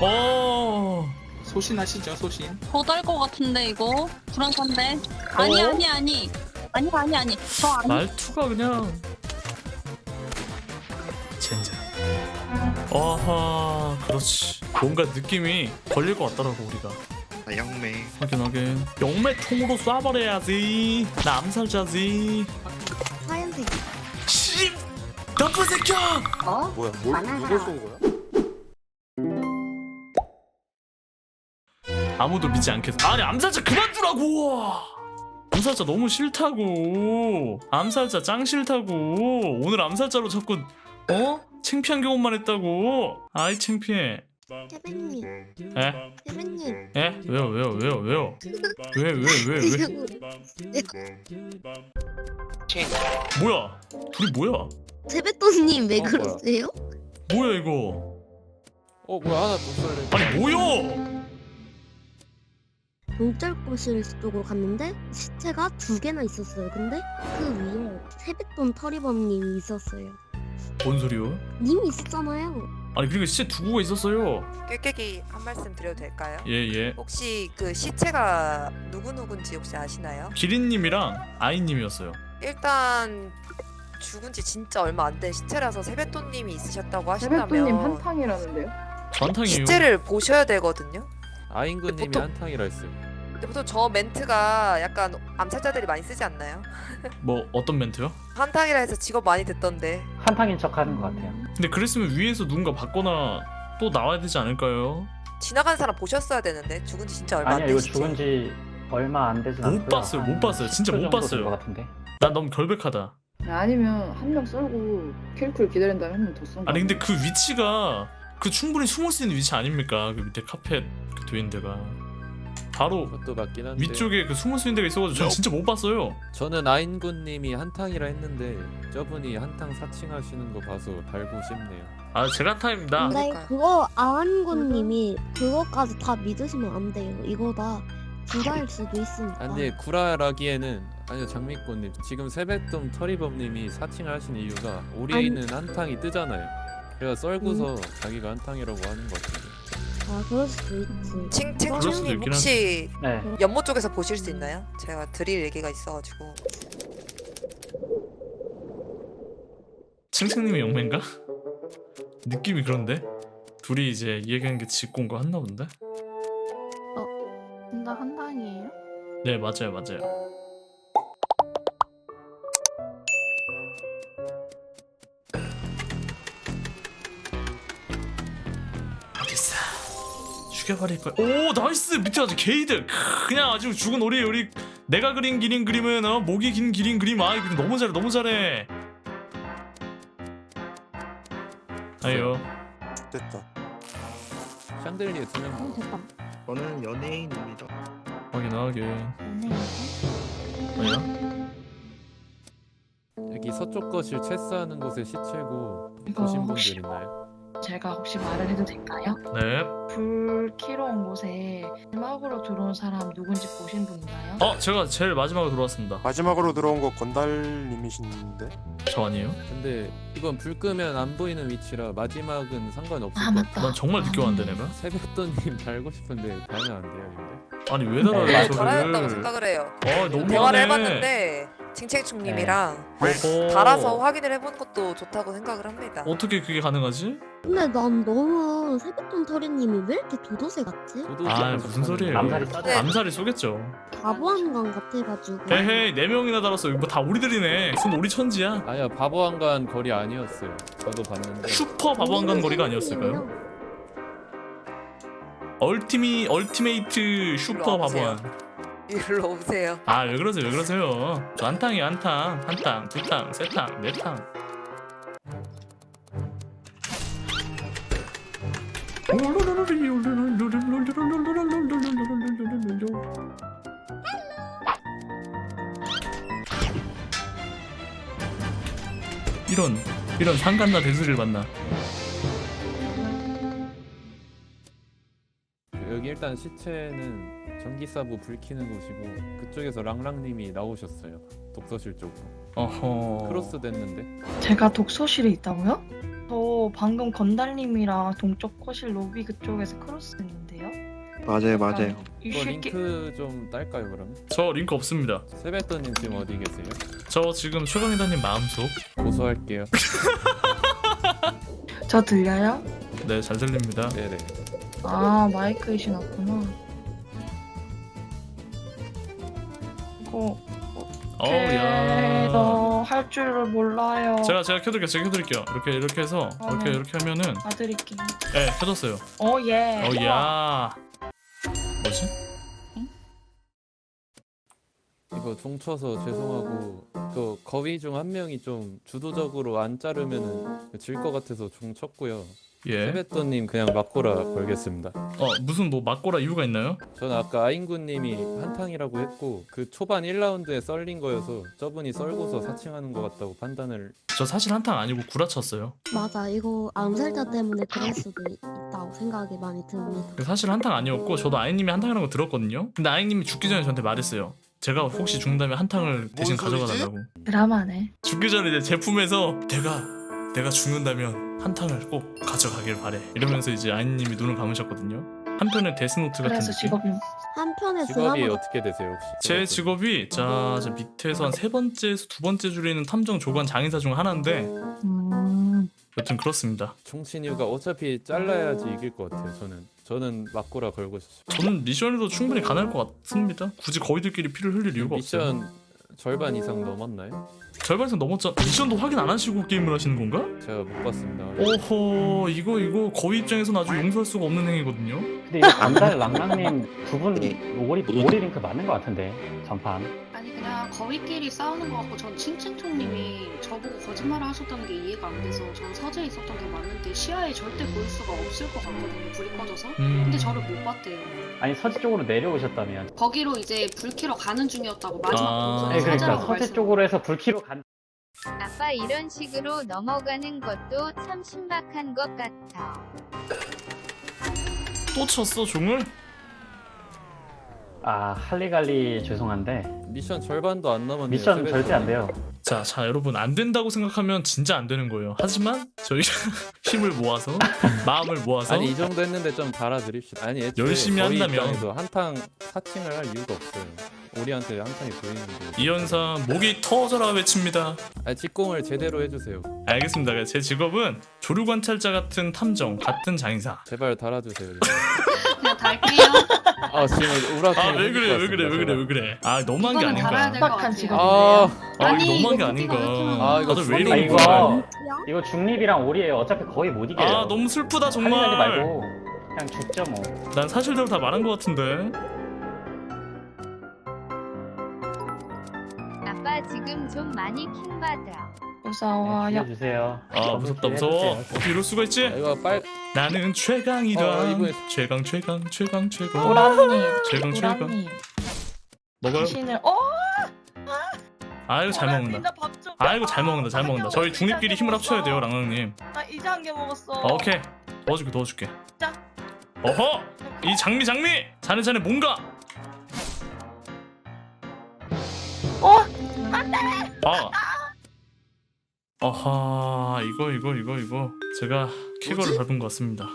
어. 소신하시죠 소신. 더달 것 같은데 이거 불안한데 아니 어? 아니 아니 아니 아니 아니 저 아니 말투가 그냥 젠장. 아하, 그렇지. 뭔가 느낌이 걸릴 것 같더라고 우리가. 아, 영매 확인 확인. 영매 총으로 쏴버려야지. 나 암살자지. 하얀색. 씨, 나쁜 새끼야. 어? 뭐야? 뭘. 누굴 쏜 거야? 아무도 믿지 않겠어. 아니 암살자 그만두라고. 암살자 너무 싫다고. 암살자 짱 싫다고. 오늘 암살자로 자꾸 어? 창피한 경험만 했다고. 아이 창피해. 태빈님, 에? 태빈님. 에? 왜요 왜요 왜요 왜요? 왜 왜 왜 왜? 뭐야? 둘이 뭐야? 세뱃돈님 왜 어, 뭐야? 그러세요? 뭐야 이거? 어 뭐야 하나 못 쏠래? 아니 뭐야? 용절고실 쪽으로 갔는데 시체가 두 개나 있었어요. 근데 그 위에 세뱃돈 터리범님이 있었어요. 뭔 소리요? 님이 있었잖아요. 아니 그리고 시체 두고가 있었어요. 꾀깨기 한 말씀 드려도 될까요? 예 예. 혹시 그 시체가 누구 누군지 혹시 아시나요? 기린님이랑 아이님이었어요. 일단 죽은 지 진짜 얼마 안 된 시체라서 세뱃돈님이 있으셨다고 세뱃돈님 하신다면 한탕이라는데요? 전탕이에요. 시체를 보셔야 되거든요. 아인구님이 보통- 한탕이라 했어요. 근데 보통 저 멘트가 약간 암살자들이 많이 쓰지 않나요? 뭐 어떤 멘트요? 한탕이라 해서 직업 많이 듣던데 한탕인 척 하는 것 같아요. 근데 그랬으면 위에서 누군가 받거나 또 나와야 되지 않을까요? 지나간 사람 보셨어야 되는데 죽은 지 진짜 얼마 안 아니요, 된 이거. 죽은 지 얼마 안 되진 못 않고요. 봤어요, 못 한 봤어요. 진짜 못 정도 봤어요. 된것 같은데. 난 너무 결백하다. 아니면 한 명 썰고 킬쿨 기다린 다음에 한 명 더 쏜다. 아니 근데 그 위치가 그 충분히 숨을 수 있는 위치 아닙니까? 그 밑에 카펫 그 데가 바로 그것도 맞긴 한데. 위쪽에 그 숨을 수 있는 데가 있어가지고 전 진짜 못 봤어요. 저는 아인구님이 한탕이라 했는데 저분이 한탕 사칭하시는 거 봐서 달고 싶네요. 아 제가 타입니다. 근데 그러니까요. 그거 아한군님이 그거까지 다 믿으시면 안 돼요. 이거 다 구라일 수도 있으니까. 아니 구라라기에는 아니요 장미꽃님 지금 세뱃돈 터리범님이 사칭을 하신 이유가 우리는 한탕이 뜨잖아요. 그래서 썰고서 자기가 한탕이라고 하는 것 같은데. 아 그럴 수도 있지. 칭 그럴 수도 칭충님 있긴 혹시 네. 연못 쪽에서 보실 수 있나요? 제가 드릴 얘기가 있어가지고 칭칭님이 영매인가? 느낌이 그런데 둘이 이제 이 얘기하는 게거 했나 본데? 나 한탕이에요? 네 맞아요 맞아요. 죽여버릴 거야. 오 나이스 밑에 아주 게이드. 크, 그냥 아주 죽은 우리 우리 내가 그린 기린 그림은 어 목이 긴 기린 그림 아 이거 너무 잘해 너무 잘해. 아유 됐다 샹들리에 두명 어, 됐다. 저는 연예인입니다 확인하게. 네. 뭐야? 여기 서쪽 거실 체스하는 곳에 시체고 보신 분들 혹시- 있나요? 제가 혹시 말을 해도 될까요? 네. 불 키러 온 곳에 마지막으로 들어온 사람 누군지 보신 분 있나요? 어 제가 제일 마지막으로 들어왔습니다. 마지막으로 들어온 거 건달님이신데 저 아니에요? 근데 이건 불 끄면 안 보이는 위치라 마지막은 상관없을 아 것. 같아요. 난 정말 늦게 왔는데 내가. 세뱃돈님 달고 싶은데 달면 안 돼요 근데. 아니 왜 네, 달아요 맞아요. 달아야 한다고 저를? 생각을 해요. 아 너무하네. 대화를 해봤는데 칭칭충님이랑 어허. 달아서 확인을 해본 것도 좋다고 생각을 합니다. 어떻게 그게 가능하지? 근데 난 너무 세뱃돈 터리님이 왜 이렇게 도도새 같지? 아 무슨 소리예요? 암살이 네. 싸다. 암살이 쏘겠죠. 바보한강 같아가지고. 에헤이 네 명이나 달았어. 이거 뭐다 우리들이네. 무슨 우리 천지야. 아니야 바보 한간 거리 아니었어요. 저도 봤는데. 슈퍼 바보 한간 거리가 아니었을까요? 얼티미 얼티메이트 슈퍼 일로 와보세요. 바보한. 일로 오세요. 아 왜 그러세요? 왜 그러세요? 저 한탕이에요 한탕 한탕 두탕 세탕 네탕. 이런 이런 상간나 대수를 만나. 일단 시체는 전기사부 불 켜는 곳이고 그쪽에서 랑랑님이 나오셨어요. 독서실 쪽으로. 어허. 크로스 됐는데. 제가 독서실에 있다고요? 저저 방금 건달님이랑 동쪽 거실 로비 그쪽에서 크로스했는데요. 맞아요 맞아요. 이 이거 새끼 링크 좀 딸까요 그럼? 저 링크 없습니다. 세베토님 지금 어디 계세요? 저 지금 최강희다님 마음속. 고소할게요. 저 들려요? 네, 잘 들립니다. 네네. 아 마이크 났구나. 이거 어우 야. 너할 줄을 몰라요. 제가 제가 켜드릴게요. 제가 켜드릴게요. 이렇게 이렇게 해서 이렇게 어. 이렇게 하면은 봐드릴게요. 네 켜졌어요. 어 예. 어 야. 뭐지? 이거 종쳐서 죄송하고 그 거위 중 한 명이 좀 주도적으로 안 자르면은 질 것 같아서 종 쳤고요. 예. 세베토님 그냥 맞고라 걸겠습니다. 어 무슨 뭐 맞고라 이유가 있나요? 저는 아까 아인구님이 한탕이라고 했고 그 초반 1라운드에 썰린 거여서 저분이 썰고서 사칭하는 것 같다고 판단을 저 사실 한탕 아니고 구라쳤어요. 맞아 이거 암살자 때문에 그럴 수도 있- 있다고 생각이 많이 듭니다. 사실 한탕 아니었고 저도 아이님이 한탕이라는 거 들었거든요. 근데 아이님이 죽기 전에 저한테 말했어요. 제가 혹시 죽는다면 한탕을 대신 가져가 달라고. 드라마네. 죽기 전에 이제 제품에서 내가 내가 죽는다면 한탕을 꼭 가져가길 바래. 이러면서 이제 아이님이 눈을 감으셨거든요. 한편의 데스노트 같은 그래서 느낌. 직업이 한편의 직업이 드라마 어떻게 되세요 혹시? 제 직업이 자, 저 밑에서 한 세 번째에서 두 번째 줄에 있는 탐정 조관 장의사 중 하나인데 음. 여튼 그렇습니다. 총친 이유가 어차피 잘라야지 이길 것 같아요. 저는 저는 맞고라 걸고 싶어요. 저는 미션에도 충분히 가능할 것 같습니다. 굳이 거위들끼리 피를 흘릴 이유가 없어요. 미션 절반 이상 넘었나요? 절반 이상 넘었잖아. 미션도 확인 안 하시고 게임을 하시는 건가? 제가 못 봤습니다. 오호 이거 이거 거위 입장에서는 아주 용서할 수가 없는 행위거든요. 근데 이거 건달 랑랑님 두 분 오리 오리 링크 맞는 것 같은데 전판. 아니 그냥 거위끼리 싸우는 것 같고 전 칭칭총님이 저보고 거짓말을 하셨다는 게 이해가 안 돼서 전 서재에 있었던 게 맞는데 시야에 절대 보일 수가 없을 것 같거든요 불이 꺼져서 음. 근데 저를 못 봤대요 아니 서지 쪽으로 내려오셨다면. 거기로 이제 불 켜러 가는 중이었다고 마지막 아. 동선에 네, 그러니까 서재라고 서지 말씀 쪽으로 해서 불키로 간. 아빠 이런 식으로 넘어가는 것도 참 신박한 것 같아. 또 쳤어 종을? 아 할리갈리 죄송한데 미션 절반도 안 남았네요. 미션. 절대 안 돼요. 자, 자 여러분 안 된다고 생각하면 진짜 안 되는 거예요. 하지만 저희가 힘을 모아서 마음을 모아서 아니 이 정도 했는데 좀 달아드립시다. 아니 애초에 열심히 저희 한다면. 입장에서 한탕 사칭을 할 이유가 없어요. 우리한테 한탕이 보이는데. 이연사 목이 터져라 외칩니다. 아니 직공을 제대로 해주세요. 알겠습니다. 제 직업은 조류 관찰자 같은 탐정 같은 장의사. 제발 달아주세요. 그냥 달게요 아 지금 우라카이 아왜 그래 왜 그래 왜 그래 왜 그래? 아 너무한 게 이거는 달아야 아닌가? 것 신박한 같아요 직업이네요. 아, 아 아니, 이거 너무한 게 이거 아닌가? 아, 이거 다들 왜 아 이러는 이거 거야? 이거 중립이랑 오리예요. 어차피 거의 못 이겨요. 아 너무 슬프다 할리갈리 정말. 말고 그냥 죽죠 뭐. 난 사실대로 다 말한 것 같은데. 아빠 지금 좀 많이 킹받아. 무서워요. 죽여주세요. 아 무섭다 무서워. 어떻게 이럴 수가 있지? 아, 이거 빨 나는 최강이다. 어, 이번에- 최강 최강 최강 최강. 오라님. 최강 최강. 먹어요? 당신을 어. 아이고 잘 먹는다. 좀. 아이고 잘 먹는다 잘 먹는다. 저희 중립끼리 힘을 합쳐야 돼요 랑랑님. 나 이제 한 개 먹었어. 어, 오케이 도와줄게 도와줄게. 자. 어허 이 장미 장미 자네 자네 뭔가. 어? 아. 아하 이거 이거 이거 이거 제가 킥거를 밟은 것 같습니다.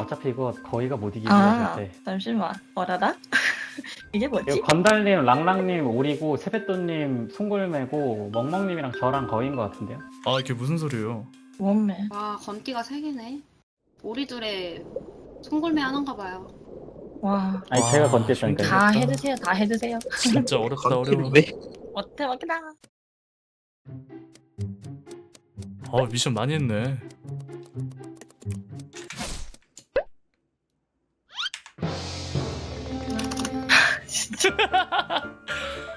어차피 이거 거의가 못 이기죠 아 절대. 잠시만. 뭐라다? 이게 뭐지? 이거 건달님, 랑랑님, 오리고, 세뱃돈님, 송골매고, 멍멍님이랑 저랑 거인 것 같은데요? 아 이게 무슨 소리예요? 원매. 와 건띠가 세 개네 우리들의 송골매 하는가 봐요 와. 아니 와, 제가 건댔다니까요. 다 해드세요. 다 해드세요. 진짜 어렵다 어려워. 왜? 어때 먹기다. 아 미션 많이 했네.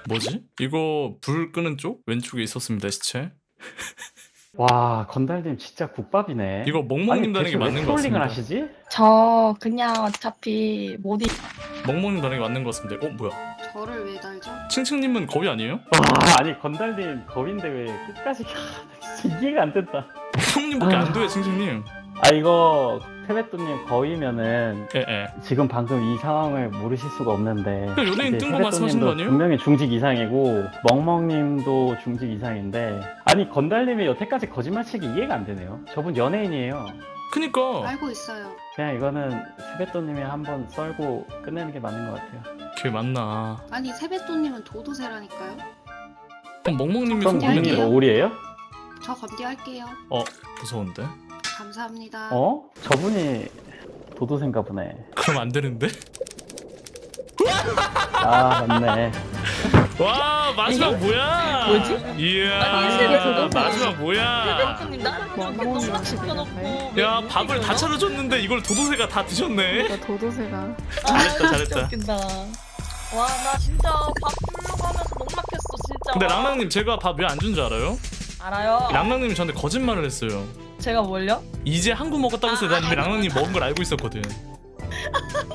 뭐지? 이거 불 끄는 쪽 왼쪽에 있었습니다 시체. 와 건달님 진짜 국밥이네. 이거 멍멍님 다는 게 맞는 것 트롤링을 같습니다. 하시지? 저 그냥 어차피 못 이. 멍멍님 다는 게 맞는 것 같습니다. 어 뭐야? 저를 왜 달죠? 칭칭님은 거위 아니에요? 와 아니 건달님 거인데 왜 끝까지 이해가 안 된다. 형님밖에 아. 안 돼요 칭칭님. 아 이거 세뱃돈님 거이면은 예, 예. 지금 방금 이 상황을 모르실 수가 없는데 그 연예인 이제 뜬거 말씀하시는 거 아니에요? 분명히 중직 이상이고 멍멍님도 중직 이상인데 아니 건달님이 여태까지 거짓말치기 이해가 안 되네요 저분 연예인이에요 그니까 알고 있어요. 그냥 이거는 세뱃돈님이 한번 썰고 끝내는 게 맞는 것 같아요 걔 맞나 아니 세뱃돈님은 도도새라니까요. 그럼 멍멍님이 그럼 손 님이 걸릴게요. 뭐 오리예요? 저 건디할게요. 무서운데? 감사합니다. 어? 저분이 도도새인가 보네. 그럼 안 되는데? 아 맞네. 와 마지막 뭐야? 뭐지? 이야. 실력이 마지막 뭐야? 너무 시켜놓고. 야 밥을 다 차려줬는데 이걸 도도새가 다 드셨네. 도도새가. 잘했다 잘했다. 웃긴다. 와나 진짜 밥 주려고 하면서 목 막혔어 진짜. 근데 와. 랑랑님 제가 밥 왜 안 준 줄 알아요? 알아요? 랑랑님이 저한테 거짓말을 했어요. 제가 뭘요? 이제 한 구 먹었다고 해서 난 이미 랑랑님 먹은 걸 알고 있었거든.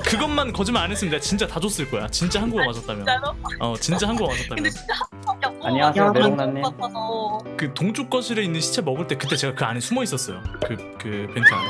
그것만 거짓말 안 했으면 내가 진짜 다 줬을 거야. 진짜 한 구가 맞았다면. 진짜로? 어 진짜 한 구가 맞았다면. 근데 진짜 한 번밖에 안 안녕하세요. 안 바빠서. 그 동쪽 거실에 있는 시체 먹을 때 그때 제가 그 안에 숨어 있었어요. 그 그 벤트 안에